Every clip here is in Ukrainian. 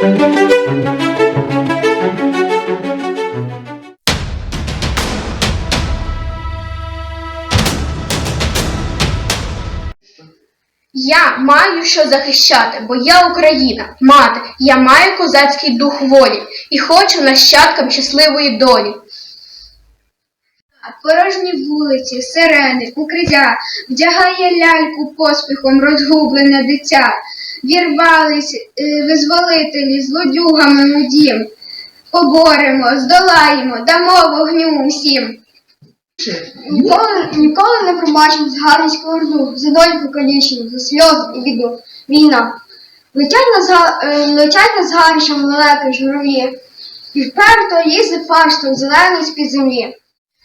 Я маю що захищати, бо я Україна, мати, я маю козацький дух волі і хочу нащадкам щасливої долі. Порожні вулиці, сирени, укриття, вдягає ляльку поспіхом розгублене дитя. Вірвались е, визволителі злодюгами у. Поборемо, здолаємо, дамо вогню усім. Ніколи, ніколи не пробачимо згарницьку орду, за долю покалічень, за сльози і біду. Війна. Летять на, зга- е, летять на згарищем лелеки журавлі, і вперто їздить фарштом зелений з-під землі.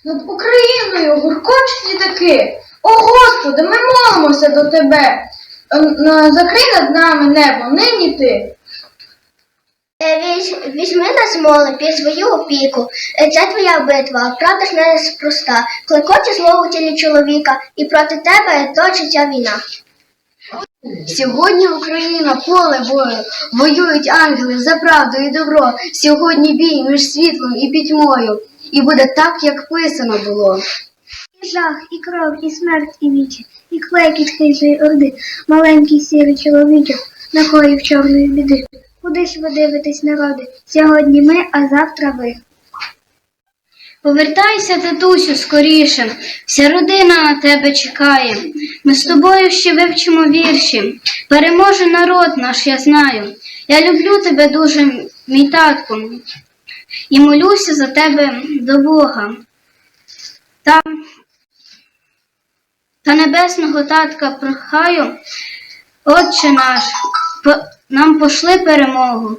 Над Україною гуркочуть літаки. О Господи, ми молимося до Тебе. Е, Закрий над нами небо, нині ти. Е, Візьми нас молим під свою опіку. Е, Це твоя битва, правда ж не спроста. Клекоче зло у тілі чоловіка, і проти тебе точиться війна. Сьогодні Україна поле бою, воюють ангели за правду і добро. Сьогодні бій між світлом і пітьмою. І буде так, як писано було. Жах, і кров, і смерть, і вічі, і клекіт хижої орди, маленький сірий чоловічок, накоїв чорної біди. Куди ж ви дивитесь, народи? Сьогодні ми, а завтра ви. Повертайся, татусю, скоріше. Вся родина на тебе чекає. Ми з тобою ще вивчимо вірші. Переможе народ наш, я знаю. Я люблю тебе дуже, мій татку, і молюся за тебе до Бога. Та, та небесного татка прохаю, Отче наш, нам пошли перемогу.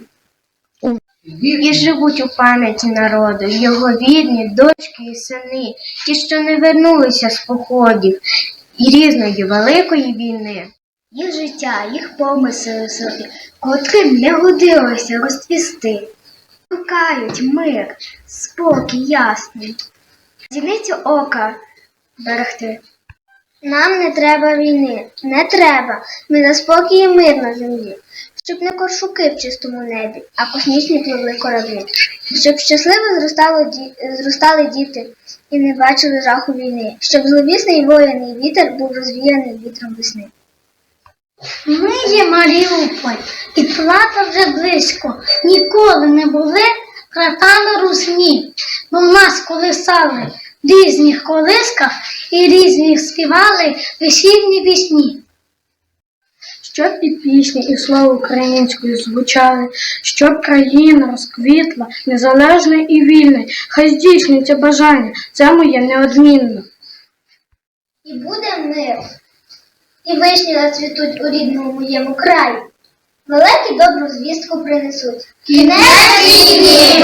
І живуть у пам'яті народу, його рідні, дочки і сини, ті, що не вернулися з походів і різної великої війни. Їх життя, їх помисли високі, котрим не годилося розцвісти. Шукають мир, спокій ясний, зіницю ока берегти. Нам не треба війни, не треба. Ми за спокій і мир на землі, щоб не коршуки в чистому небі, а космічні пливли кораблі, щоб щасливо зростало зростали діти і не бачили жаху війни, щоб зловісний воєнний вітер був розвіяний вітром весни. Ми є Маріуполь, і плата вже близько. Ніколи не були крата на русні, бо в нас колисали різних колисках і різних співали весільні пісні. Щоб і пісні, і слово українською звучали, щоб країна розквітла, незалежна і вільна. Хай здійснюється бажання, це моє неодмінно. І буде мир, і вишні зацвітуть у рідному моєму краї. Велику добру звістку принесуть. Кінець війні